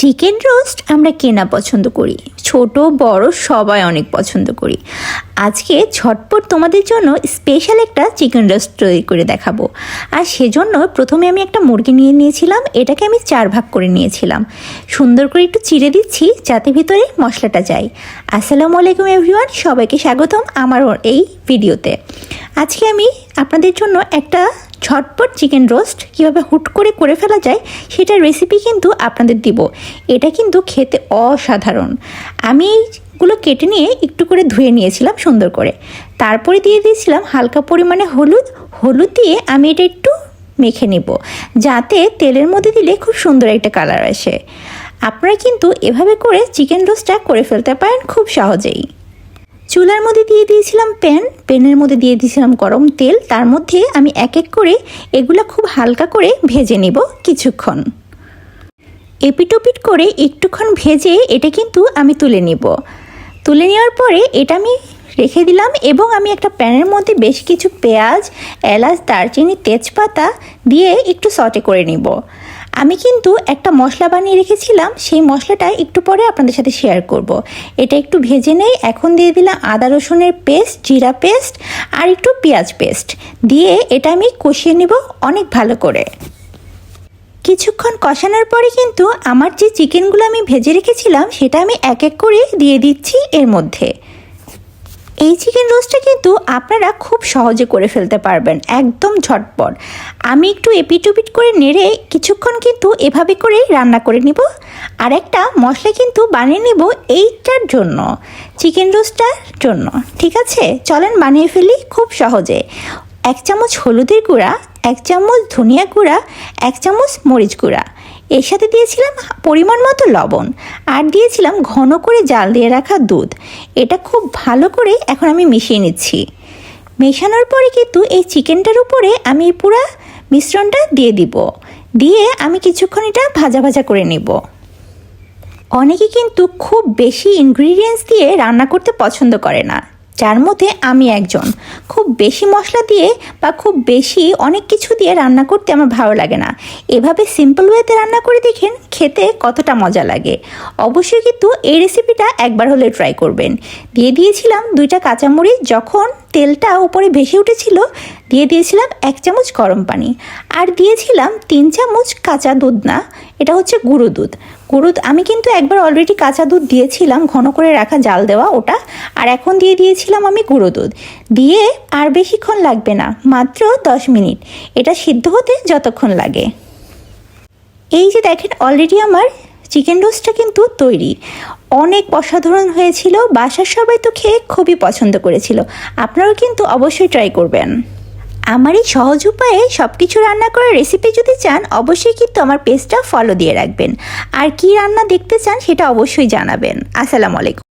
Chicken roast আমরা কেনা পছন্দ করি। ছোট, বড় সবাই অনেক পছন্দ করি। আজকে ঝটপট তোমাদের জন্য স্পেশাল একটা চিকেন রোস্ট তৈরি করে দেখাবো। আর সেজন্য প্রথমে আমি একটা মুরগি নিয়ে নিয়েছিলাম, এটাকে আমি চার ভাগ করে নিয়েছিলাম। সুন্দর করে একটু চিড়ে দিচ্ছি, যাতে ভিতরে মশলাটা যায়। আসসালামু আলাইকুম এভরিওয়ান সবাইকে স্বাগতম আমার এই ভিডিওতে আজকে আমি আপনাদের জন্য একটা ঝটপট চিকেন রোস্ট কীভাবে হুট করে করে ফেলা যায় সেটার রেসিপি কিন্তু আপনাদের দিব। এটা কিন্তু খেতে অসাধারণ। আমি এইগুলো কেটে নিয়ে একটু করে ধুয়ে নিয়েছিলাম সুন্দর করে। তারপরে দিয়ে দিয়েছিলাম হালকা পরিমাণে হলুদ। হলুদ দিয়ে আমি এটা একটু মেখে নেব, যাতে তেলের মধ্যে দিলে খুব সুন্দর একটা কালার আসে। আপনারা কিন্তু এভাবে করে চিকেন রোস্টটা করে ফেলতে পারেন খুব সহজেই। চুলার মধ্যে দিয়ে দিয়েছিলাম প্যান। প্যানের মধ্যে দিয়ে দিয়েছিলাম গরম তেল। তার মধ্যে আমি এক এক করে এগুলো খুব হালকা করে ভেজে নেব কিছুক্ষণ। এপিটোপিট করে একটুক্ষণ ভেজে এটা কিন্তু আমি তুলে নিব। তুলে নেওয়ার পরে এটা আমি রেখে দিলাম এবং আমি একটা প্যানের মধ্যে বেশ কিছু পেঁয়াজ, এলাচ, দারচিনি, তেজপাতা দিয়ে একটু সটে করে নিব। আমি কিন্তু একটা মশলা বানিয়ে রেখেছিলাম, সেই মশলাটা একটু পরে আপনাদের সাথে শেয়ার করব। এটা একটু ভেজে নেই, এখন দিয়ে দিলাম আদা রসুনের পেস্ট জিরা পেস্ট আর একটু পেঁয়াজ পেস্ট দিয়ে এটা আমি কষিয়ে নেব অনেক ভালো করে। কিছুক্ষণ কষানোর পরে কিন্তু আমার যে চিকেনগুলো আমি ভেজে রেখেছিলাম, সেটা আমি এক এক করে দিয়ে দিচ্ছি এর মধ্যে। এই চিকেন রোস্টটা কিন্তু আপনারা খুব সহজে করে ফেলতে পারবেন, একদম ঝটপট। আমি একটু এপিটুপিট করে নেড়ে কিছুক্ষণ কিন্তু এভাবে করেই রান্না করে নিব। আর একটা মশলা কিন্তু বানিয়ে নিব এইটার জন্য চিকেন রোস্টটার জন্য, ঠিক আছে? চলেন বানিয়ে ফেলি খুব সহজে। এক চামচ হলুদের গুঁড়া এক চামচ ধনিয়া গুঁড়া, এক চামচ মরিচ গুঁড়া। এর সাথে দিয়েছিলাম পরিমাণ মতো লবণ আর দিয়েছিলাম ঘন করে জাল দিয়ে রাখা দুধ। এটা খুব ভালো করে এখন আমি মিশিয়ে নিচ্ছি। মেশানোর পরে কিন্তু এই চিকেনটার উপরে আমি পুরো মিশ্রণটা দিয়ে দিব। দিয়ে আমি কিছুক্ষণ এটা ভাজা ভাজা করে নেব। অনেকে কিন্তু খুব বেশি ইনগ্রিডিয়েন্টস দিয়ে রান্না করতে পছন্দ করে না। যার মধ্যে আমি একজন। খুব বেশি মশলা দিয়ে বা খুব বেশি অনেক কিছু দিয়ে রান্না করতে আমার ভালো লাগে না। এভাবে সিম্পল ওয়েতে রান্না করে দেখেন খেতে কতটা মজা লাগে। অবশ্যই কিন্তু এই রেসিপিটা একবার হলে ট্রাই করবেন। দিয়ে দিয়েছিলাম দুইটা কাঁচামরিচ, যখন তেলটা উপরে ভেসে উঠেছিল, দিয়ে দিয়েছিলাম এক চামচ গরম পানি। আর দিয়েছিলাম তিন চামচ কাঁচা দুধ না এটা হচ্ছে গুঁড়ো দুধ। গুঁড়ো আমি কিন্তু একবার অলরেডি কাঁচা দুধ দিয়েছিলাম, ঘন করে রাখা জাল দেওয়া ওটা, আর এখন দিয়ে দিয়েছিলাম আমি গুঁড়ো দুধ। দিয়ে আর বেশিক্ষণ লাগবে না, মাত্র দশ মিনিট। এটা সিদ্ধ হতে যতক্ষণ লাগে। এই যে দেখেন অলরেডি আমার চিকেন রোস্টটা কিন্তু তৈরি। অনেক অসাধারণ হয়েছিল, বাসার সবাই তো খেয়ে খুবই পছন্দ করেছিল। আপনারাও কিন্তু অবশ্যই ট্রাই করবেন। আমার এই সহজ উপায়ে সব কিছু রান্না করার রেসিপি যদি চান, অবশ্যই কিন্তু আমার পেজটা ফলো দিয়ে রাখবেন। আর কি রান্না দেখতে চান সেটা অবশ্যই জানাবেন। আসসালামু আলাইকুম।